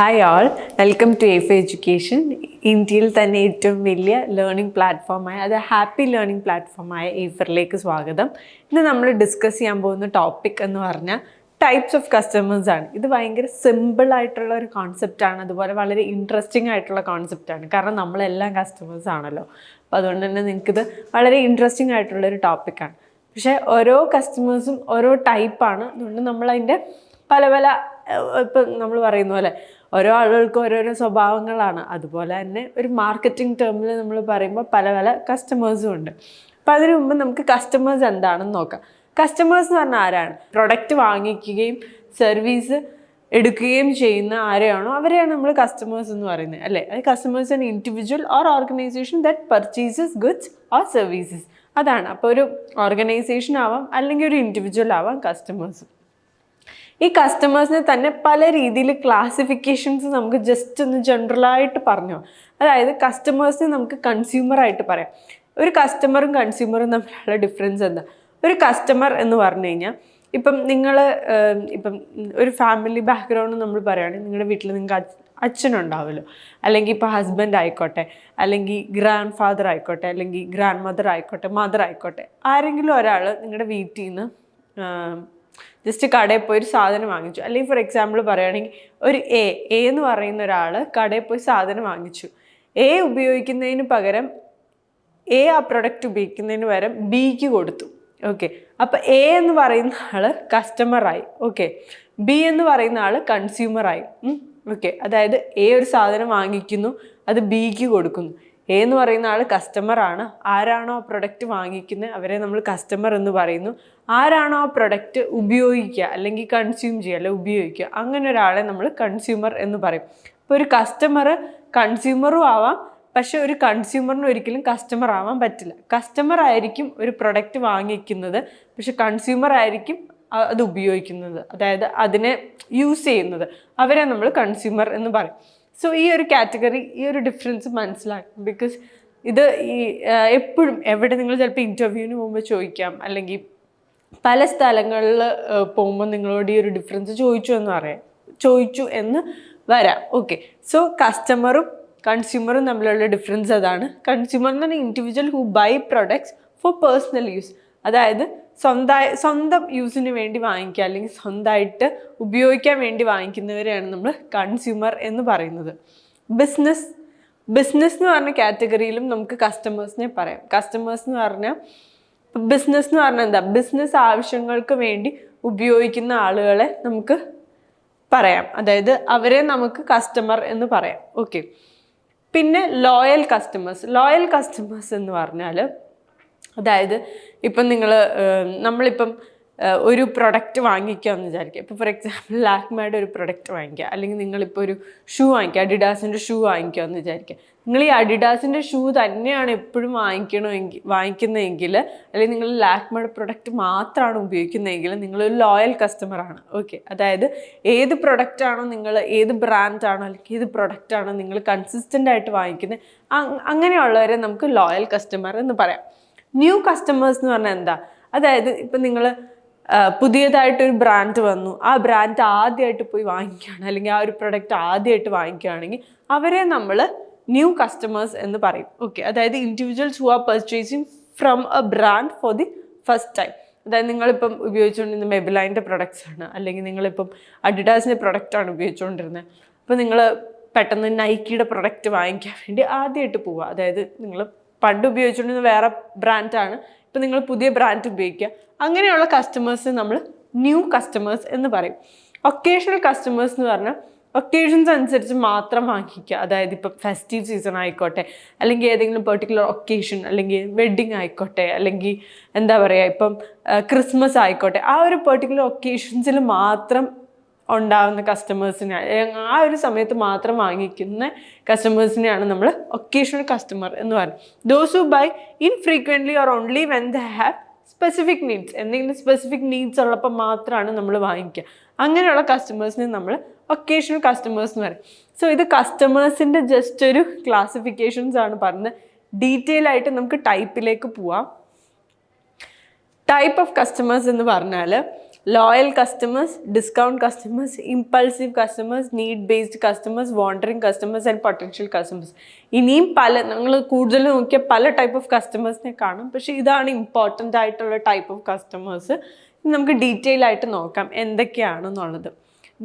Hi all welcome to F education ഇന്ത്യയിൽ തന്നെ ഏറ്റവും വലിയ ലേണിംഗ് പ്ലാറ്റ്ഫോമായ അത് ഹാപ്പി ലേണിംഗ് പ്ലാറ്റ്ഫോമായ ഏഫറിലേക്ക് സ്വാഗതം. ഇന്ന് നമ്മൾ ഡിസ്കസ് ചെയ്യാൻ പോകുന്ന ടോപ്പിക് എന്ന് പറഞ്ഞാൽ ടൈപ്സ് ഓഫ് കസ്റ്റമേഴ്സ് ആണ്. ഇത് ഭയങ്കര സിമ്പിൾ ആയിട്ടുള്ള ഒരു കോൺസെപ്റ്റ് ആണ്. അതുപോലെ വളരെ ഇൻട്രസ്റ്റിംഗ് ആയിട്ടുള്ള കോൺസെപ്റ്റ് ആണ്. കാരണം നമ്മളെല്ലാം കസ്റ്റമേഴ്സ് ആണല്ലോ. അപ്പോൾ അതുകൊണ്ട് തന്നെ നിങ്ങൾക്കിത് വളരെ ഇൻട്രസ്റ്റിംഗ് ആയിട്ടുള്ള ഒരു ടോപ്പിക്കാണ് പക്ഷേ ഓരോ കസ്റ്റമേഴ്സും ഓരോ ടൈപ്പാണ് അതുകൊണ്ട് നമ്മളതിന്റെ പല പല ഇപ്പം നമ്മൾ പറയുന്ന പോലെ ഓരോ ആളുകൾക്കും ഓരോരോ സ്വഭാവങ്ങളാണ്. അതുപോലെ തന്നെ ഒരു മാർക്കറ്റിംഗ് ടേമിൽ നമ്മൾ പറയുമ്പോൾ പല പല കസ്റ്റമേഴ്സും ഉണ്ട്. അപ്പോൾ അതിനു മുമ്പ് നമുക്ക് കസ്റ്റമേഴ്സ് എന്താണെന്ന് നോക്കാം. കസ്റ്റമേഴ്സ് എന്ന് പറഞ്ഞാൽ ആരാണ്? പ്രൊഡക്റ്റ് വാങ്ങിക്കുകയും സർവീസ് എടുക്കുകയും ചെയ്യുന്ന ആരെയാണോ? അവരെയാണ് നമ്മൾ കസ്റ്റമേഴ്സ് എന്ന് പറയുന്നത് അല്ലേ? അത് customers an individual or organization that purchases goods or services അതാണ്. അപ്പോൾ ഒരു ഓർഗനൈസേഷൻ ആവാം അല്ലെങ്കിൽ ഒരു ഇൻഡിവിജ്വൽ ആവാം കസ്റ്റമേഴ്സ് ഈ കസ്റ്റമേഴ്സിനെ തന്നെ പല രീതിയിൽ ക്ലാസിഫിക്കേഷൻസ് നമുക്ക് ജസ്റ്റ് ഒന്ന് ജനറലായിട്ട് പറഞ്ഞു. അതായത് കസ്റ്റമേഴ്സിനെ നമുക്ക് കൺസ്യൂമറായിട്ട് പറയാം. ഒരു കസ്റ്റമറും കൺസ്യൂമറും തമ്മിലുള്ള ഡിഫറൻസ് എന്താ ഒരു കസ്റ്റമർ എന്ന് പറഞ്ഞു കഴിഞ്ഞാൽ ഇപ്പം നിങ്ങൾ ഇപ്പം ഒരു ഫാമിലി ബാക്ക്ഗ്രൗണ്ട് നമ്മൾ പറയുകയാണെങ്കിൽ നിങ്ങളുടെ വീട്ടിൽ നിങ്ങൾക്ക് അച്ഛനുണ്ടാവുമല്ലോ അല്ലെങ്കിൽ ഇപ്പോൾ ഹസ്ബൻഡ് ആയിക്കോട്ടെ അല്ലെങ്കിൽ ഗ്രാൻഡ് ഫാദർ ആയിക്കോട്ടെ അല്ലെങ്കിൽ ഗ്രാൻഡ് മദർ ആയിക്കോട്ടെ മദർ ആയിക്കോട്ടെ ആരെങ്കിലും ഒരാൾ നിങ്ങളുടെ വീട്ടിൽ നിന്ന് ജസ്റ്റ് കടയിൽ പോയി ഒരു സാധനം വാങ്ങിച്ചു. അല്ലെങ്കിൽ ഫോർ എക്സാമ്പിൾ പറയുകയാണെങ്കിൽ ഒരു എ എ എന്ന് പറയുന്ന ഒരാൾ കടയിൽ പോയി സാധനം വാങ്ങിച്ചു. എ ഉപയോഗിക്കുന്നതിന് പകരം എ ആ പ്രൊഡക്റ്റ് ഉപയോഗിക്കുന്നതിന് പകരം ബിക്ക് കൊടുത്തു. ഓക്കെ അപ്പോൾ എ എന്ന് പറയുന്ന ആൾ കസ്റ്റമറായി ഓക്കെ ബി എന്ന് പറയുന്ന ആൾ കൺസ്യൂമറായി ഓക്കെ അതായത് എ ഒരു സാധനം വാങ്ങിക്കുന്നു അത് ബിക്ക് കൊടുക്കുന്നു. എ എന്ന് പറയുന്ന ആൾ കസ്റ്റമറാണ് ആരാണോ ആ പ്രൊഡക്റ്റ് വാങ്ങിക്കുന്നത് അവരെ നമ്മൾ കസ്റ്റമർ എന്ന് പറയുന്നു. ആരാണോ ആ പ്രൊഡക്റ്റ് ഉപയോഗിക്കുക അല്ലെങ്കിൽ കൺസ്യൂം ചെയ്യുക അല്ലെങ്കിൽ ഉപയോഗിക്കുക അങ്ങനെ ഒരാളെ നമ്മൾ കൺസ്യൂമർ എന്ന് പറയും. അപ്പോൾ ഒരു കസ്റ്റമർ കൺസ്യൂമറും ആവാം പക്ഷെ ഒരു കൺസ്യൂമറിന് ഒരിക്കലും കസ്റ്റമർ ആവാൻ പറ്റില്ല. കസ്റ്റമർ ആയിരിക്കും ഒരു പ്രൊഡക്റ്റ് വാങ്ങിക്കുന്നത് പക്ഷെ കൺസ്യൂമർ ആയിരിക്കും അത് ഉപയോഗിക്കുന്നത്. അതായത് അതിനെ യൂസ് ചെയ്യുന്നത്. അവരെ നമ്മൾ കൺസ്യൂമർ എന്ന് പറയും. സോ ഈ ഒരു കാറ്റഗറി ഈ ഒരു ഡിഫറൻസ് മനസ്സിലാക്കും ബിക്കോസ് ഇത് ഈ എപ്പോഴും എവിടെ നിങ്ങൾ ചിലപ്പോൾ ഇന്റർവ്യൂവിന് പോകുമ്പോൾ ചോദിക്കാം. അല്ലെങ്കിൽ പല സ്ഥലങ്ങളിൽ പോകുമ്പോൾ നിങ്ങളോട് ഈ ഒരു ഡിഫറൻസ് ചോദിച്ചു എന്ന് പറയാം. ചോദിച്ചു എന്ന് വരാം. ഓക്കെ സോ കസ്റ്റമറും കൺസ്യൂമറും തമ്മിലുള്ള ഡിഫറൻസ് അതാണ്. കൺസ്യൂമർ എന്ന് പറഞ്ഞാൽ individual who buy products for personal use അതായത് സ്വന്തമായി സ്വന്തം യൂസിന് വേണ്ടി വാങ്ങിക്കുക അല്ലെങ്കിൽ സ്വന്തമായിട്ട് ഉപയോഗിക്കാൻ വേണ്ടി വാങ്ങിക്കുന്നവരെയാണ് നമ്മൾ കൺസ്യൂമർ എന്ന് പറയുന്നത്. ബിസിനസ് ബിസിനസ് എന്ന് പറഞ്ഞ കാറ്റഗറിയിലും നമുക്ക് കസ്റ്റമേഴ്സിനെ പറയാം. കസ്റ്റമേഴ്സ് എന്ന് പറഞ്ഞാൽ ബിസിനസ് എന്ന് പറഞ്ഞാൽ എന്താ? ബിസിനസ് ആവശ്യങ്ങൾക്ക് വേണ്ടി ഉപയോഗിക്കുന്ന ആളുകളെ നമുക്ക് പറയാം. അതായത് അവരെ നമുക്ക് കസ്റ്റമർ എന്ന് പറയാം. ഓക്കെ പിന്നെ ലോയൽ കസ്റ്റമേഴ്സ് ലോയൽ കസ്റ്റമേഴ്സ് എന്ന് പറഞ്ഞാൽ അതായത് ഇപ്പം നിങ്ങൾ നമ്മളിപ്പം ഒരു പ്രൊഡക്റ്റ് വാങ്ങിക്കുക എന്ന് വിചാരിക്കുക. ഇപ്പോൾ ഫോർ എക്സാമ്പിൾ ലാക്മയുടെ ഒരു പ്രൊഡക്റ്റ് വാങ്ങിക്കുക. അല്ലെങ്കിൽ നിങ്ങളിപ്പോൾ ഒരു ഷൂ വാങ്ങിക്കുക. അഡിഡാസിന്റെ ഷൂ വാങ്ങിക്കുക എന്ന് വിചാരിക്കുക. നിങ്ങൾ ഈ അഡിഡാസിന്റെ ഷൂ തന്നെയാണ് എപ്പോഴും വാങ്ങിക്കണമെങ്കിൽ വാങ്ങിക്കുന്നതെങ്കിൽ അല്ലെങ്കിൽ നിങ്ങൾ ലാക്മയുടെ പ്രൊഡക്റ്റ് മാത്രമാണ് ഉപയോഗിക്കുന്നതെങ്കിൽ നിങ്ങളൊരു ലോയൽ കസ്റ്റമറാണ് ഓക്കെ അതായത് ഏത് പ്രൊഡക്റ്റാണോ നിങ്ങൾ ഏത് ബ്രാൻഡാണോ അല്ലെങ്കിൽ ഏത് പ്രൊഡക്റ്റാണോ നിങ്ങൾ കൺസിസ്റ്റന്റ് ആയിട്ട് വാങ്ങിക്കുന്നത് അങ്- അങ്ങനെയുള്ളവരെ നമുക്ക് ലോയൽ കസ്റ്റമർ എന്ന് പറയാം. ന്യൂ കസ്റ്റമേഴ്സ് എന്ന് പറഞ്ഞാൽ എന്താ? അതായത് ഇപ്പം നിങ്ങൾ പുതിയതായിട്ടൊരു ബ്രാൻഡ് വന്നു. ആ ബ്രാൻഡ് ആദ്യമായിട്ട് പോയി വാങ്ങിക്കുകയാണ്. അല്ലെങ്കിൽ ആ ഒരു പ്രൊഡക്റ്റ് ആദ്യമായിട്ട് വാങ്ങിക്കുകയാണെങ്കിൽ അവരെ നമ്മൾ ന്യൂ കസ്റ്റമേഴ്സ് എന്ന് പറയും. ഓക്കെ അതായത് individuals who are purchasing from a brand for the first time അതായത് നിങ്ങളിപ്പം ഉപയോഗിച്ചുകൊണ്ടിരുന്ന മെബിലൈന്റെ പ്രൊഡക്ട്സ് ആണ്. അല്ലെങ്കിൽ നിങ്ങളിപ്പം അഡിഡാസിന്റെ പ്രൊഡക്റ്റാണ് ഉപയോഗിച്ചുകൊണ്ടിരുന്നത്. അപ്പോൾ നിങ്ങൾ പെട്ടെന്ന് നൈക്കിയുടെ പ്രൊഡക്റ്റ് വാങ്ങിക്കാൻ വേണ്ടി ആദ്യമായിട്ട് പോവുക. അതായത് നിങ്ങൾ പണ്ട് ഉപയോഗിച്ചുകൊണ്ടിരുന്ന വേറെ ബ്രാൻഡാണ് ഇപ്പം നിങ്ങൾ പുതിയ ബ്രാൻഡ് ഉപയോഗിക്കുക. അങ്ങനെയുള്ള കസ്റ്റമേഴ്സ് നമ്മൾ ന്യൂ കസ്റ്റമേഴ്സ് എന്ന് പറയും. ഒക്കേഷണൽ കസ്റ്റമേഴ്സ് എന്ന് പറഞ്ഞാൽ ഒക്കേഷൻസ് അനുസരിച്ച് മാത്രം വാങ്ങിക്കുക. അതായത് ഇപ്പം ഫെസ്റ്റീവ് സീസൺ ആയിക്കോട്ടെ അല്ലെങ്കിൽ ഏതെങ്കിലും പെർട്ടിക്കുലർ ഒക്കേഷൻ അല്ലെങ്കിൽ വെഡ്ഡിങ് ആയിക്കോട്ടെ അല്ലെങ്കിൽ എന്താ പറയുക ഇപ്പം ക്രിസ്മസ് ആയിക്കോട്ടെ ആ ഒരു പെർട്ടിക്കുലർ ഒക്കേഷൻസിൽ മാത്രം ഉണ്ടാകുന്ന കസ്റ്റമേഴ്സിനെ ആ ഒരു സമയത്ത് മാത്രം വാങ്ങിക്കുന്ന കസ്റ്റമേഴ്സിനെയാണ് നമ്മൾ ഒക്കേഷണൽ കസ്റ്റമർ എന്ന് പറയുന്നത്. Those who buy infrequently or only when the have specific needs എന്തെങ്കിലും സ്പെസിഫിക് നീഡ്സ് ഉള്ളപ്പോൾ മാത്രമാണ് നമ്മൾ വാങ്ങിക്കുക. അങ്ങനെയുള്ള കസ്റ്റമേഴ്സിനെ നമ്മൾ ഒക്കേഷണൽ കസ്റ്റമേഴ്സ് എന്ന് പറയും. സോ ഇത് കസ്റ്റമേഴ്സിന്റെ ജസ്റ്റ് ഒരു ക്ലാസിഫിക്കേഷൻസ് ആണ് പറഞ്ഞത്. ഡീറ്റെയിൽ ആയിട്ട് നമുക്ക് ടൈപ്പിലേക്ക് പോവാം. ടൈപ്പ് ഓഫ് കസ്റ്റമേഴ്സ് എന്ന് പറഞ്ഞാൽ loyal customers discount customers impulsive customers need based customers wandering customers and potential customers ഇനിയും പല നിങ്ങൾ കൂടുതൽ നോക്കിയ പല ടൈപ്പ് ഓഫ് കസ്റ്റമേഴ്സിനെ കാണും. പക്ഷേ ഇതാണ് ഇമ്പോർട്ടന്റ് ആയിട്ടുള്ള ടൈപ്പ് ഓഫ് കസ്റ്റമേഴ്സ് നമുക്ക് ഡീറ്റെയിൽ ആയിട്ട് നോക്കാം എന്തൊക്കെയാണെന്നുള്ളത്.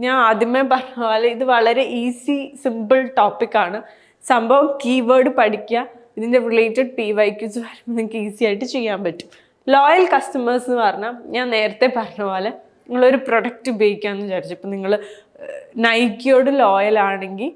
ഞാൻ ആദ്യമേ പറഞ്ഞ പോലെ ഇത് വളരെ ഈസി സിമ്പിൾ ടോപ്പിക്കാണ് സംഭവം കീവേഡ് പഠിക്കുക. ഇതിന്റെ റിലേറ്റഡ് പി വൈക്യൂസ് വരുമ്പോൾ നിങ്ങൾക്ക് ഈസി ആയിട്ട് ചെയ്യാൻ പറ്റും. ലോയൽ കസ്റ്റമേഴ്സ് എന്ന് പറഞ്ഞാൽ ഞാൻ നേരത്തെ പറഞ്ഞ പോലെ നിങ്ങളൊരു പ്രൊഡക്റ്റ് ഉപയോഗിക്കാമെന്ന് വിചാരിച്ചു. ഇപ്പം നിങ്ങൾ നൈക്കിയോട് ലോയൽ ആണെങ്കിൽ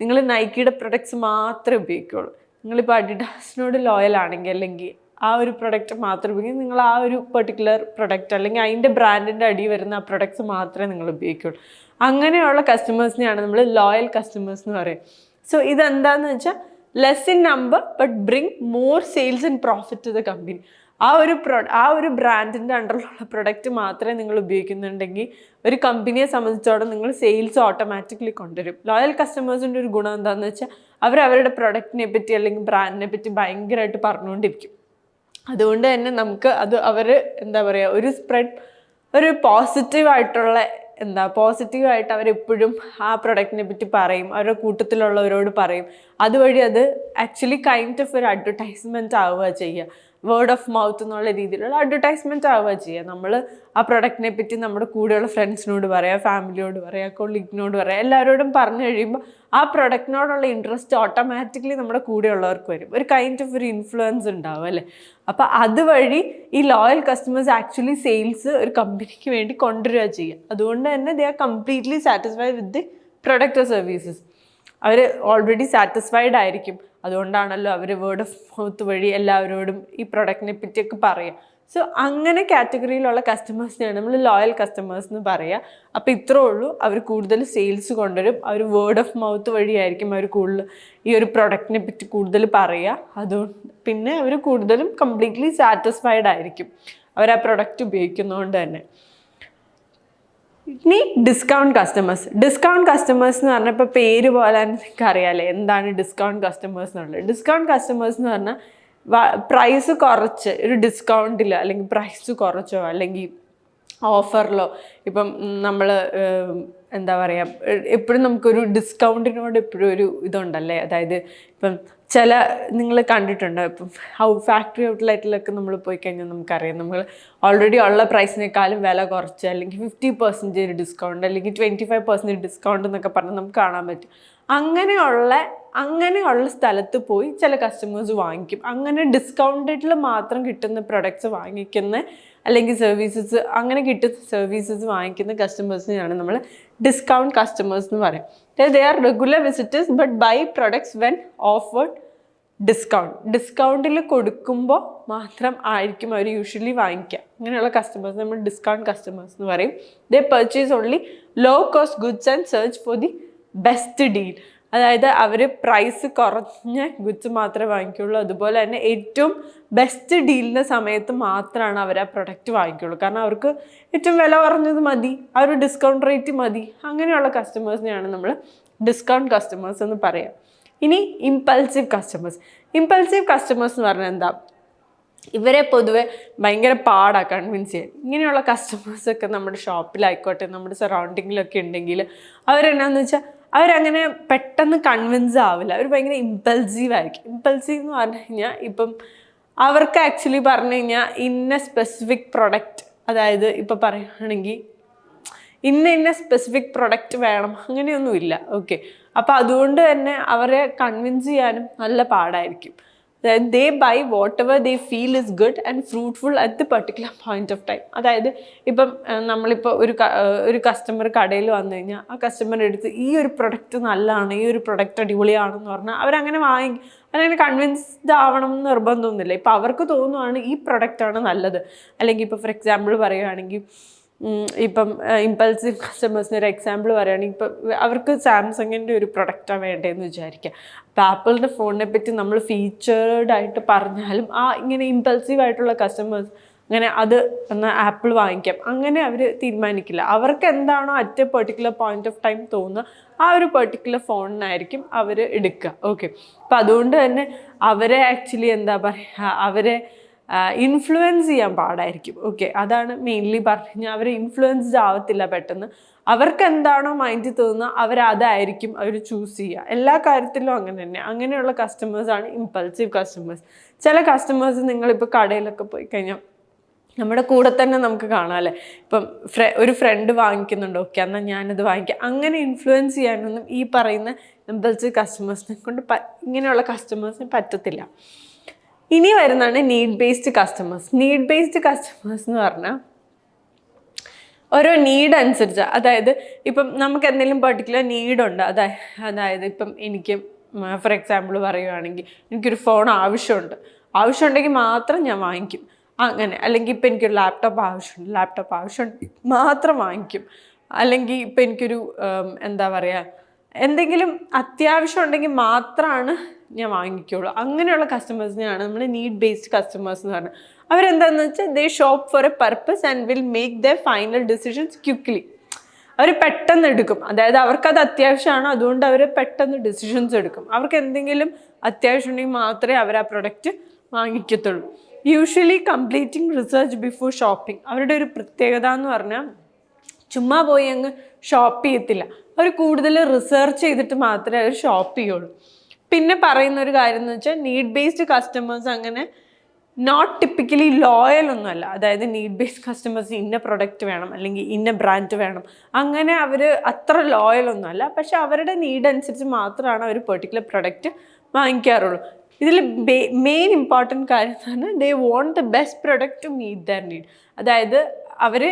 നിങ്ങൾ നൈക്കിയുടെ പ്രൊഡക്ട്സ് മാത്രമേ ഉപയോഗിക്കുകയുള്ളൂ നിങ്ങളിപ്പോൾ അഡിഡാസിനോട് ലോയൽ ആണെങ്കിൽ അല്ലെങ്കിൽ ആ ഒരു പ്രൊഡക്റ്റ് മാത്രം ഉപയോഗിക്കും നിങ്ങൾ ആ ഒരു പെർട്ടിക്കുലർ പ്രൊഡക്റ്റ് അല്ലെങ്കിൽ അതിന്റെ ബ്രാൻഡിന്റെ അടി വരുന്ന ആ പ്രൊഡക്ട്സ് മാത്രമേ നിങ്ങൾ ഉപയോഗിക്കുള്ളൂ. അങ്ങനെയുള്ള കസ്റ്റമേഴ്സിനെയാണ് നമ്മൾ ലോയൽ കസ്റ്റമേഴ്സ് എന്ന് പറയും സോ ഇതെന്താന്ന് വെച്ചാൽ less in number but bring more sales and profit to the company ആ ഒരു പ്രൊ ആ ഒരു ബ്രാൻഡിന്റെ അണ്ടറിലുള്ള പ്രൊഡക്റ്റ് മാത്രമേ നിങ്ങൾ ഉപയോഗിക്കുന്നുണ്ടെങ്കിൽ ഒരു കമ്പനിയെ സംബന്ധിച്ചോളം നിങ്ങൾ സെയിൽസ് ഓട്ടോമാറ്റിക്കലി കൊണ്ടുവരും. ലോയൽ കസ്റ്റമേഴ്സിന്റെ ഒരു ഗുണം എന്താണെന്ന് വെച്ചാൽ അവർ അവരുടെ പ്രൊഡക്റ്റിനെ പറ്റി അല്ലെങ്കിൽ ബ്രാൻഡിനെ പറ്റി ഭയങ്കരമായിട്ട് പറഞ്ഞുകൊണ്ടിരിക്കും. അതുകൊണ്ട് തന്നെ നമുക്ക് അത് അവർ എന്താ പറയുക ഒരു സ്പ്രെഡ് ഒരു പോസിറ്റീവായിട്ടുള്ള എന്താ പോസിറ്റീവായിട്ട് അവരെപ്പോഴും ആ പ്രൊഡക്റ്റിനെ പറ്റി പറയും അവരുടെ കൂട്ടത്തിലുള്ളവരോട് പറയും. അതുവഴി അത് ആക്ച്വലി കൈൻഡ് ഓഫ് ഒരു അഡ്വർടൈസ്മെന്റ് ആവുക ചെയ്യുക. വേർഡ് ഓഫ് മൗത്ത് എന്നുള്ള രീതിയിലുള്ള അഡ്വർടൈസ്മെന്റ് ആവുക ചെയ്യുക. നമ്മൾ ആ പ്രൊഡക്റ്റിനെ പറ്റി നമ്മുടെ കൂടെയുള്ള ഫ്രണ്ട്സിനോട് പറയാം ഫാമിലിയോട് പറയാം കൊളീഗിനോട് പറയാം എല്ലാവരോടും പറഞ്ഞു കഴിയുമ്പോൾ ആ പ്രൊഡക്റ്റിനോടുള്ള ഇൻട്രസ്റ്റ് ഓട്ടോമാറ്റിക്കലി നമ്മുടെ കൂടെയുള്ളവർക്ക് വരും. ഒരു കൈൻഡ് ഓഫ് ഒരു ഇൻഫ്ലുവൻസ് ഉണ്ടാവും അല്ലേ? അപ്പോൾ അതുവഴി ഈ ലോയൽ കസ്റ്റമേഴ്സ് ആക്ച്വലി സെയിൽസ് ഒരു കമ്പനിക്ക് വേണ്ടി കൊണ്ടുവരിക ചെയ്യുക. അതുകൊണ്ട് തന്നെ they are completely satisfied with the product services our already satisfied ആയിരിക്കും. അതുകൊണ്ടാണല്ലോ അവർ വേർഡ് ഓഫ് മൗത്ത് വഴി എല്ലാവരോടും ഈ പ്രൊഡക്റ്റിനെ പറ്റിയൊക്കെ പറയുക സോ അങ്ങനെ കാറ്റഗറിയിലുള്ള കസ്റ്റമേഴ്സിനെയാണ് നമ്മൾ ലോയൽ കസ്റ്റമേഴ്സ് എന്ന് പറയുക അപ്പോൾ ഇത്രേ ഉള്ളൂ. അവർ കൂടുതൽ സെയിൽസ് കൊണ്ടുവരും. അവർ വേർഡ് ഓഫ് മൗത്ത് വഴിയായിരിക്കും അവർ കൂടുതൽ ഈ ഒരു പ്രൊഡക്റ്റിനെ പറ്റി കൂടുതൽ പറയുക അതുകൊണ്ട് പിന്നെ അവർ കൂടുതലും കംപ്ലീറ്റ്ലി സാറ്റിസ്ഫൈഡ് ആയിരിക്കും. അവർ ആ പ്രൊഡക്റ്റ് ഉപയോഗിക്കുന്നതുകൊണ്ട് തന്നെ. ഇനി ഡിസ്കൗണ്ട് കസ്റ്റമേഴ്സ് ഡിസ്കൗണ്ട് കസ്റ്റമേഴ്സ് എന്ന് പറഞ്ഞാൽ ഇപ്പോൾ പേര് പോലെ നിങ്ങൾക്ക് അറിയാമല്ലേ എന്താണ് ഡിസ്കൗണ്ട് കസ്റ്റമേഴ്സ് എന്നുള്ളത് ഡിസ്കൗണ്ട് കസ്റ്റമേഴ്സ് എന്ന് പറഞ്ഞാൽ പ്രൈസ് കുറച്ച് ഒരു ഡിസ്കൗണ്ടിൽ അല്ലെങ്കിൽ പ്രൈസ് കുറച്ചോ അല്ലെങ്കിൽ ഓഫറിലോ ഇപ്പം നമ്മൾ എന്താ പറയുക എപ്പോഴും നമുക്കൊരു ഡിസ്കൗണ്ടിനോട് എപ്പോഴും ഒരു ഇതുണ്ടല്ലേ? അതായത് ഇപ്പം ചില നിങ്ങൾ കണ്ടിട്ടുണ്ട്? ഇപ്പം ഹൗ ഫാക്ടറി ഔട്ട്ലെറ്റിലൊക്കെ നമ്മൾ പോയി കഴിഞ്ഞാൽ നമുക്കറിയാം. നമ്മൾ ഓൾറെഡി ഉള്ള പ്രൈസിനേക്കാളും വില കുറച്ച് അല്ലെങ്കിൽ ഫിഫ്റ്റി പെർസെന്റേജ് ഡിസ്കൗണ്ട് അല്ലെങ്കിൽ ട്വന്റി ഫൈവ് പെർസെന്റേജ് ഡിസ്കൗണ്ട് എന്നൊക്കെ പറഞ്ഞ് നമുക്ക് കാണാൻ പറ്റും. അങ്ങനെയുള്ള അങ്ങനെയുള്ള സ്ഥലത്ത് പോയി ചില കസ്റ്റമേഴ്സ് വാങ്ങിക്കും. അങ്ങനെ ഡിസ്കൗണ്ടഡിൽ മാത്രം കിട്ടുന്ന പ്രൊഡക്ട്സ് വാങ്ങിക്കുന്ന അല്ലെങ്കിൽ സർവീസസ് അങ്ങനെ കിട്ടുന്ന സർവീസസ് വാങ്ങിക്കുന്ന കസ്റ്റമേഴ്സിനെയാണ് നമ്മൾ ഡിസ്കൗണ്ട് കസ്റ്റമേഴ്സ് എന്ന് പറയും. They are regular visitors but buy products when offered discount ഡിസ്കൗണ്ടിൽ കൊടുക്കുമ്പോൾ മാത്രം ആയിരിക്കും അവർ യൂഷ്വലി വാങ്ങിക്കുക അങ്ങനെയുള്ള കസ്റ്റമേഴ്സ് നമ്മൾ ഡിസ്കൗണ്ട് കസ്റ്റമേഴ്സ് എന്ന് പറയും. They purchase only low cost goods and search for the best deal അതായത് അവർ പ്രൈസ് കുറഞ്ഞ ഗുഡ്സ് മാത്രമേ വാങ്ങിക്കുള്ളൂ. അതുപോലെ തന്നെ ഏറ്റവും ബെസ്റ്റ് ഡീലിന്റെ സമയത്ത് മാത്രമാണ് അവർ ആ പ്രൊഡക്റ്റ് വാങ്ങിക്കുള്ളൂ. കാരണം അവർക്ക് ഏറ്റവും വില കുറഞ്ഞത് മതി. ആ ഒരു ഡിസ്കൗണ്ട് റേറ്റ് മതി. അങ്ങനെയുള്ള കസ്റ്റമേഴ്സിനെയാണ് നമ്മൾ ഡിസ്കൗണ്ട് കസ്റ്റമേഴ്സ് എന്ന് പറയാം. ഇനി ഇമ്പൾസീവ് കസ്റ്റമേഴ്സ് ഇമ്പൾസീവ് കസ്റ്റമേഴ്സ് എന്ന് പറഞ്ഞാൽ എന്താ? ഇവരെ പൊതുവെ ഭയങ്കര പാടാണ് കൺവിൻസ് ചെയ്യാൻ. ഇങ്ങനെയുള്ള കസ്റ്റമേഴ്സൊക്കെ നമ്മുടെ ഷോപ്പിലായിക്കോട്ടെ നമ്മുടെ സറൗണ്ടിങ്ങിലൊക്കെ ഉണ്ടെങ്കിൽ അവരെന്നാന്ന് വെച്ചാൽ അവരങ്ങനെ പെട്ടെന്ന് കൺവിൻസ് ആവില്ല. അവർ ഭയങ്കര ഇമ്പൾസീവ് ആയിരിക്കും. ഇമ്പൾസീവ് എന്ന് പറഞ്ഞു കഴിഞ്ഞാൽ ഇപ്പം അവർക്ക് ആക്ച്വലി പറഞ്ഞു കഴിഞ്ഞാൽ ഇന്ന സ്പെസിഫിക് പ്രൊഡക്റ്റ് അതായത് ഇപ്പം പറയുകയാണെങ്കിൽ ഇന്ന ഇന്ന സ്പെസിഫിക് പ്രൊഡക്റ്റ് വേണം. അങ്ങനെയൊന്നുമില്ല. ഓക്കെ അപ്പോൾ അതുകൊണ്ട് തന്നെ അവരെ കൺവിൻസ് ചെയ്യാനും നല്ല പാടായിരിക്കും. They buy whatever they feel is good and fruitful at the particular point of time അതായത് ഇപ്പം നമ്മളിപ്പോൾ ഒരു ഒരു കസ്റ്റമർ കടയിൽ വന്നു കഴിഞ്ഞാൽ ആ കസ്റ്റമർ അടുത്ത് ഈ ഒരു പ്രൊഡക്റ്റ് നല്ലതാണ് ഈ ഒരു പ്രൊഡക്റ്റ് അടിപൊളിയാണെന്ന് പറഞ്ഞാൽ അവരങ്ങനെ വാങ്ങി അങ്ങനെ കൺവിൻസ്ഡ് ആവണം എന്ന് നിർബന്ധമൊന്നുമില്ല. ഇപ്പം അവർക്ക് തോന്നുവാണ് ഈ പ്രൊഡക്റ്റാണ് നല്ലത്. അല്ലെങ്കിൽ ഇപ്പോൾ ഫോർ എക്സാമ്പിൾ പറയുകയാണെങ്കിൽ ഇപ്പം ഇമ്പൾസീവ് കസ്റ്റമേഴ്സിന് ഒരു എക്സാമ്പിൾ പറയുകയാണെങ്കിൽ ഇപ്പം അവർക്ക് സാംസങ്ങിന്റെ ഒരു പ്രൊഡക്റ്റാണ് വേണ്ടതെന്ന് വിചാരിക്കുക. അപ്പോൾ ആപ്പിളിന്റെ ഫോണിനെ പറ്റി നമ്മൾ ഫീച്ചേർഡ് ആയിട്ട് പറഞ്ഞാലും ആ ഇങ്ങനെ ഇമ്പൾസീവ് ആയിട്ടുള്ള കസ്റ്റമേഴ്സ് അങ്ങനെ അത് എന്നാൽ ആപ്പിൾ വാങ്ങിക്കാം. അങ്ങനെ അവർ തീരുമാനിക്കില്ല. അവർക്ക് എന്താണോ at a particular point of time തോന്നുക ആ ഒരു പെർട്ടിക്കുലർ ഫോണിനായിരിക്കും അവർ എടുക്കുക. ഓക്കെ അപ്പം അതുകൊണ്ട് തന്നെ അവരെ ആക്ച്വലി എന്താ പറയുക അവരെ ഇൻഫ്ലുവൻസ് ചെയ്യാൻ പാടായിരിക്കും. ഓക്കെ അതാണ് മെയിൻലി പറഞ്ഞു കഴിഞ്ഞാൽ അവർ ഇൻഫ്ലുവൻസ്ഡ് ആവത്തില്ല പെട്ടെന്ന്. അവർക്ക് എന്താണോ മൈൻഡിൽ തോന്നുന്നത് അവർ അതായിരിക്കും അവർ ചൂസ് ചെയ്യുക. എല്ലാ കാര്യത്തിലും അങ്ങനെ തന്നെ. അങ്ങനെയുള്ള കസ്റ്റമേഴ്സാണ് ഇമ്പൾസീവ് കസ്റ്റമേഴ്സ് ചില കസ്റ്റമേഴ്സ് നിങ്ങളിപ്പോൾ കടയിലൊക്കെ പോയി കഴിഞ്ഞാൽ നമ്മുടെ കൂടെ തന്നെ നമുക്ക് കാണാം അല്ലേ? ഇപ്പം ഫ്രെ ഒരു ഫ്രണ്ട് വാങ്ങിക്കുന്നുണ്ട്. ഓക്കെ എന്നാൽ ഞാനത് വാങ്ങിക്കാം. അങ്ങനെ ഇൻഫ്ലുവൻസ് ചെയ്യാനൊന്നും ഈ പറയുന്ന ഇമ്പൾസീവ് കസ്റ്റമേഴ്സിനെ കൊണ്ട് ഇങ്ങനെയുള്ള കസ്റ്റമേഴ്സിന് പറ്റത്തില്ല. ഇനി വരുന്നതാണ് need based customers need based customers എന്ന് പറഞ്ഞാൽ ഓരോ നീഡ് അനുസരിച്ച് അതായത് ഇപ്പം നമുക്ക് എന്തെങ്കിലും പെർട്ടിക്കുലർ നീഡുണ്ട് അതായത് അതായത് ഇപ്പം എനിക്ക് ഫോർ എക്സാമ്പിൾ പറയുകയാണെങ്കിൽ എനിക്കൊരു ഫോൺ ആവശ്യമുണ്ട്. ആവശ്യമുണ്ടെങ്കിൽ മാത്രം ഞാൻ വാങ്ങിക്കും. അങ്ങനെ അല്ലെങ്കിൽ ഇപ്പം എനിക്കൊരു ലാപ്ടോപ്പ് ആവശ്യമുണ്ട് ലാപ്ടോപ്പ് ആവശ്യമുണ്ട് മാത്രം വാങ്ങിക്കും. അല്ലെങ്കിൽ ഇപ്പം എനിക്കൊരു എന്താ പറയുക എന്തെങ്കിലും അത്യാവശ്യം ഉണ്ടെങ്കിൽ മാത്രമാണ് ഞാൻ വാങ്ങിക്കുള്ളൂ അങ്ങനെയുള്ള കസ്റ്റമേഴ്സിനെയാണ് നമ്മൾ നീഡ് ബേസ്ഡ് കസ്റ്റമേഴ്സ് എന്ന് പറയുന്നത് അവരെന്താണെന്ന് വെച്ചാൽ they shop for a purpose and will make the final decisions quickly അവർ പെട്ടെന്ന് എടുക്കും. അതായത് അവർക്കത് അത്യാവശ്യമാണ് അതുകൊണ്ട് അവർ പെട്ടെന്ന് ഡിസിഷൻസ് എടുക്കും. അവർക്ക് എന്തെങ്കിലും അത്യാവശ്യം ഉണ്ടെങ്കിൽ മാത്രമേ അവർ ആ product വാങ്ങിക്കത്തുള്ളൂ. Usually completing research before shopping അവരുടെ ഒരു പ്രത്യേകത എന്ന് പറഞ്ഞാൽ ചുമ്മാ പോയി അങ്ങ് ഷോപ്പ് ചെയ്യത്തില്ല. അവർ കൂടുതൽ റിസർച്ച് ചെയ്തിട്ട് മാത്രമേ അവർ ഷോപ്പ് ചെയ്യുള്ളൂ. പിന്നെ പറയുന്ന ഒരു കാര്യം എന്ന് വെച്ചാൽ നീഡ് ബേസ്ഡ് കസ്റ്റമേഴ്സ് അങ്ങനെ നോട്ട് ടിപ്പിക്കലി ലോയൽ ഒന്നുമല്ല. അതായത് നീഡ് ബേസ്ഡ് കസ്റ്റമേഴ്സ് ഇന്ന പ്രൊഡക്റ്റ് വേണം അല്ലെങ്കിൽ ഇന്ന ബ്രാൻഡ് വേണം. അങ്ങനെ അവർ അത്ര ലോയൽ ഒന്നുമല്ല. പക്ഷെ അവരുടെ നീഡ് അനുസരിച്ച് മാത്രമാണ് അവർ പെർട്ടിക്കുലർ പ്രൊഡക്റ്റ് വാങ്ങിക്കാറുള്ളൂ. ഇതിൽ മെയിൻ ഇമ്പോർട്ടന്റ് കാര്യം എന്ന് പറഞ്ഞാൽ they want the best product to meet their need അതായത് അവർ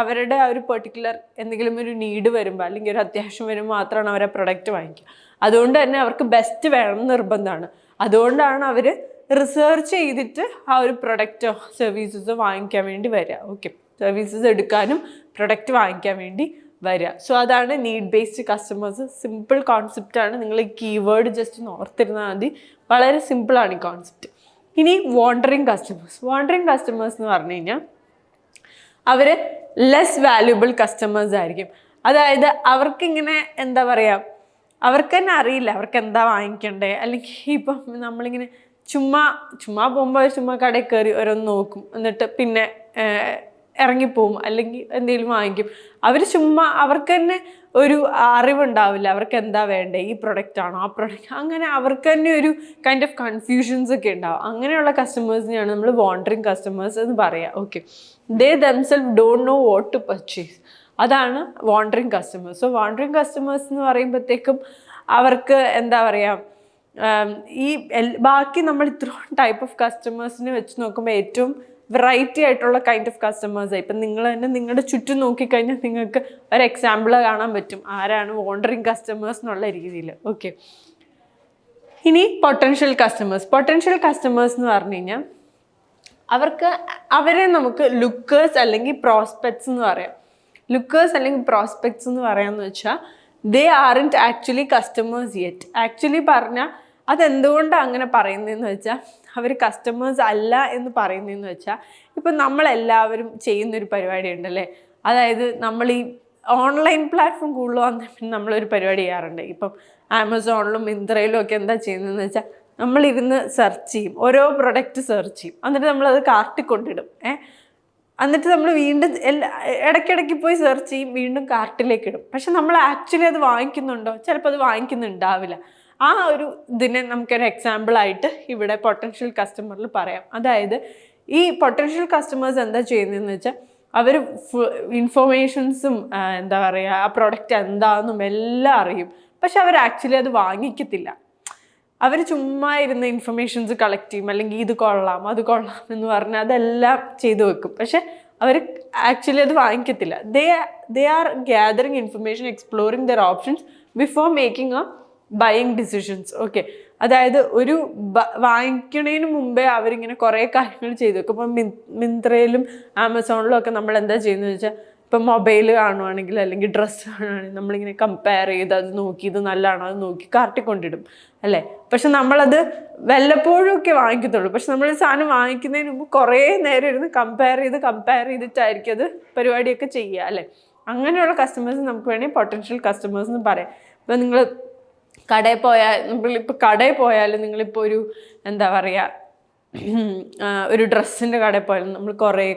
അവരുടെ ആ ഒരു പെർട്ടിക്കുലർ എന്തെങ്കിലും ഒരു നീഡ് വരുമ്പോൾ അല്ലെങ്കിൽ ഒരു അത്യാവശ്യം വരുമ്പോൾ മാത്രമാണ് അവർ ആ പ്രൊഡക്റ്റ് വാങ്ങിക്കുക. അതുകൊണ്ട് തന്നെ അവർക്ക് ബെസ്റ്റ് വേണം നിർബന്ധമാണ്. അതുകൊണ്ടാണ് അവർ റിസർച്ച് ചെയ്തിട്ട് ആ ഒരു പ്രൊഡക്റ്റോ സർവീസസോ വാങ്ങിക്കാൻ വേണ്ടി വരിക. ഓക്കെ സർവീസസ് എടുക്കാനും പ്രൊഡക്റ്റ് വാങ്ങിക്കാൻ വേണ്ടി വരിക. സോ അതാണ് നീഡ് ബേസ്ഡ് കസ്റ്റമേഴ്സ് സിമ്പിൾ കോൺസെപ്റ്റാണ് നിങ്ങൾ ഈ കീവേഡ് ജസ്റ്റ് ഒന്ന് ഓർത്തിരുന്നാൽ മതി. വളരെ സിമ്പിളാണ് ഈ കോൺസെപ്റ്റ് ഇനി വാണ്ടറിങ് കസ്റ്റമേഴ്സ് വാണ്ടറിങ് കസ്റ്റമേഴ്സ് എന്ന് പറഞ്ഞു കഴിഞ്ഞാൽ അവർ ലെസ് വാല്യുബിൾ കസ്റ്റമേഴ്സ് ആയിരിക്കും. അതായത് അവർക്കിങ്ങനെ എന്താ പറയുക അവർക്ക് തന്നെ അറിയില്ല അവർക്ക് എന്താ വാങ്ങിക്കണ്ടേ. അല്ലെങ്കിൽ ഇപ്പം നമ്മളിങ്ങനെ ചുമ്മാ ചുമ്മാ പോകുമ്പോൾ ചുമ്മാ കടയിൽ കയറി ഓരോന്ന് നോക്കും. എന്നിട്ട് പിന്നെ ഇറങ്ങിപ്പോവും. അല്ലെങ്കിൽ എന്തെങ്കിലും വാങ്ങിക്കും. അവർ ചുമ്മാ അവർക്ക് തന്നെ ഒരു അറിവുണ്ടാവില്ല. അവർക്ക് എന്താ വേണ്ടേ? ഈ പ്രൊഡക്റ്റ് ആണോ? ആ പ്രൊഡക്റ്റ് അങ്ങനെ അവർക്ക് തന്നെ ഒരു കൈൻഡ് ഓഫ് കൺഫ്യൂഷൻസ് ഒക്കെ ഉണ്ടാവും. അങ്ങനെയുള്ള കസ്റ്റമേഴ്സിനെയാണ് നമ്മൾ വോണ്ടറിങ് കസ്റ്റമേഴ്സ് എന്ന് പറയുക okay they themself don't know what to purchase അതാണ് wandering customers so wandering customers എന്ന് പറയുമ്പോഴത്തേക്കും അവർക്ക് എന്താ പറയുക ഈ ബാക്കി നമ്മൾ ഇത്രയും ടൈപ്പ് ഓഫ് കസ്റ്റമേഴ്സിനെ വെച്ച് നോക്കുമ്പോൾ ഏറ്റവും വെറൈറ്റി ആയിട്ടുള്ള കൈൻഡ് ഓഫ് കസ്റ്റമേഴ്സായി ഇപ്പം നിങ്ങൾ തന്നെ നിങ്ങളുടെ ചുറ്റും നോക്കിക്കഴിഞ്ഞാൽ നിങ്ങൾക്ക് ഒരു എക്സാമ്പിൾ കാണാൻ പറ്റും. ആരാണ് വാണ്ടറിങ് കസ്റ്റമേഴ്സ് എന്നുള്ള രീതിയിൽ. ഓക്കെ ഇനി പൊട്ടൻഷ്യൽ കസ്റ്റമേഴ്സ് പൊട്ടൻഷ്യൽ കസ്റ്റമേഴ്സ് എന്ന് പറഞ്ഞു കഴിഞ്ഞാൽ അവർക്ക് അവരെ നമുക്ക് ലുക്കേഴ്സ് അല്ലെങ്കിൽ പ്രോസ്പെക്ട്സ് എന്ന് പറയാം. ലുക്കേഴ്സ് അല്ലെങ്കിൽ പ്രോസ്പെക്ട്സ് എന്ന് പറയാമെന്ന് വെച്ചാൽ they aren't actually customers yet actually പറഞ്ഞാൽ അതെന്തുകൊണ്ടാണ് അങ്ങനെ പറയുന്നതെന്ന് വെച്ചാൽ അവർ കസ്റ്റമേഴ്സ് അല്ല എന്ന് പറയുന്നതെന്ന് വെച്ചാൽ ഇപ്പം നമ്മളെല്ലാവരും ചെയ്യുന്നൊരു പരിപാടി ഉണ്ടല്ലേ അതായത് നമ്മൾ ഈ ഓൺലൈൻ പ്ലാറ്റ്ഫോം കൂടുതൽ പിന്നെ നമ്മളൊരു പരിപാടി ചെയ്യാറുണ്ട്. ഇപ്പം ആമസോണിലും മിന്ത്രയിലും ഒക്കെ എന്താ ചെയ്യുന്നതെന്ന് വെച്ചാൽ നമ്മളിരുന്ന് സെർച്ച് ചെയ്യും. ഓരോ പ്രൊഡക്റ്റ് സെർച്ച് ചെയ്യും. എന്നിട്ട് നമ്മളത് കാർട്ടിൽ കൊണ്ടിടും. ഏ? എന്നിട്ട് നമ്മൾ വീണ്ടും എല്ലാ ഇടയ്ക്കിടയ്ക്ക് പോയി സെർച്ച് ചെയ്യും. വീണ്ടും കാർട്ടിലേക്ക് ഇടും. പക്ഷെ നമ്മൾ ആക്ച്വലി അത് വാങ്ങിക്കുന്നുണ്ടോ? ചിലപ്പോൾ അത് വാങ്ങിക്കുന്നുണ്ടാവില്ല. ആ ഒരു ഇതിനെ നമുക്കൊരു എക്സാമ്പിളായിട്ട് ഇവിടെ പൊട്ടൻഷ്യൽ കസ്റ്റമറിൽ പറയാം. അതായത് ഈ പൊട്ടൻഷ്യൽ കസ്റ്റമേഴ്സ് എന്താ ചെയ്യുന്നതെന്ന് വെച്ചാൽ അവർ ഇൻഫോർമേഷൻസും എന്താ പറയുക ആ പ്രൊഡക്റ്റ് എന്താണെന്നും എല്ലാം അറിയും. പക്ഷെ അവർ ആക്ച്വലി അത് വാങ്ങിക്കത്തില്ല. അവർ ചുമ്മാ ഇരുന്ന് ഇൻഫർമേഷൻസ് കളക്ട് ചെയ്യും. അല്ലെങ്കിൽ ഇത് കൊള്ളാം അത് കൊള്ളാം എന്ന് പറഞ്ഞ് അതെല്ലാം ചെയ്തു വെക്കും. പക്ഷെ അവർ ആക്ച്വലി അത് വാങ്ങിക്കത്തില്ല. They they are gathering information exploring their options before making a buying decisions okay അതായത് ഒരു വാങ്ങിക്കണതിന് മുമ്പേ അവരിങ്ങനെ കുറേ കാര്യങ്ങൾ ചെയ്തു വെക്കും. ഇപ്പം മിന്ത്രയിലും ആമസോണിലും ഒക്കെ നമ്മൾ എന്താ ചെയ്യുന്നത് വെച്ചാൽ ഇപ്പം മൊബൈൽ കാണുവാണെങ്കിൽ അല്ലെങ്കിൽ ഡ്രസ്സ് കാണുവാണെങ്കിൽ നമ്മളിങ്ങനെ കമ്പയർ ചെയ്ത് അത് നോക്കി ഇത് നല്ലതാണോ അത് നോക്കി കാർട്ടിൽ കൊണ്ടിടും അല്ലേ? പക്ഷെ നമ്മളത് വല്ലപ്പോഴും ഒക്കെ വാങ്ങിക്കത്തുള്ളൂ. പക്ഷെ നമ്മൾ സാധനം വാങ്ങിക്കുന്നതിന് മുമ്പ് കുറേ നേരം ഇരുന്ന് കമ്പയർ ചെയ്ത് കമ്പയർ ചെയ്തിട്ടായിരിക്കും അത് പരിപാടിയൊക്കെ ചെയ്യുക അല്ലേ? അങ്ങനെയുള്ള കസ്റ്റമേഴ്സ് നമുക്ക് വേണമെങ്കിൽ പൊട്ടൻഷ്യൽ കസ്റ്റമേഴ്സ് എന്ന് പറയാം. ഇപ്പം നിങ്ങൾ കടയിൽ പോയാൽ നമ്മളിപ്പോൾ കടയിൽ പോയാൽ നിങ്ങളിപ്പോൾ ഒരു എന്താ പറയുക ഒരു ഡ്രസ്സിന്റെ കടയിൽ പോയാലും നമ്മൾ കുറേ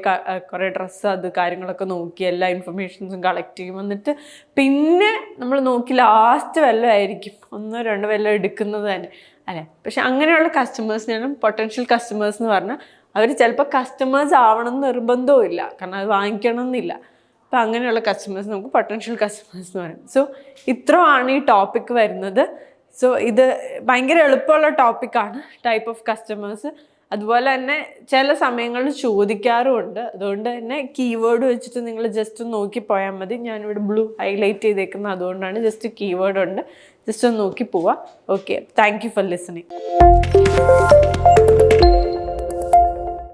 കുറേ ഡ്രസ്സ് അത് കാര്യങ്ങളൊക്കെ നോക്കി എല്ലാ ഇൻഫർമേഷൻസും കളക്ട് ചെയ്യും. എന്നിട്ട് പിന്നെ നമ്മൾ നോക്കി ലാസ്റ്റ് വല്ലതും ആയിരിക്കും. ഒന്നോ രണ്ടോ വല്ലതും എടുക്കുന്നത് തന്നെ. അല്ലേ? പക്ഷെ അങ്ങനെയുള്ള കസ്റ്റമേഴ്സിനാണ് പൊട്ടൻഷ്യൽ കസ്റ്റമേഴ്സ് എന്ന് പറഞ്ഞാൽ അവർ ചിലപ്പോൾ കസ്റ്റമേഴ്സ് ആവണം എന്ന് നിർബന്ധവും ഇല്ല. കാരണം അത് വാങ്ങിക്കണം എന്നില്ല. അപ്പം അങ്ങനെയുള്ള കസ്റ്റമേഴ്സ് നമുക്ക് പൊട്ടൻഷ്യൽ കസ്റ്റമേഴ്സ് എന്ന് പറയും. സോ ഇത്രയാണ് ഈ ടോപ്പിക് വരുന്നത്. സോ ഇത് ഭയങ്കര എളുപ്പമുള്ള ടോപ്പിക്കാണ് ടൈപ്പ് ഓഫ് കസ്റ്റമേഴ്സ് അതുപോലെ തന്നെ ചില സമയങ്ങളിൽ ചോദിക്കാറുമുണ്ട്. അതുകൊണ്ട് തന്നെ കീവേഡ് വെച്ചിട്ട് നിങ്ങൾ ജസ്റ്റ് നോക്കി പോയാൽ മതി. ഞാനിവിടെ ബ്ലൂ ഹൈലൈറ്റ് ചെയ്തേക്കുന്നത് അതുകൊണ്ടാണ് ജസ്റ്റ് കീവേഡ് ഉണ്ട്. ജസ്റ്റ് ഒന്ന് നോക്കി പോവാം. Okay thank you for listening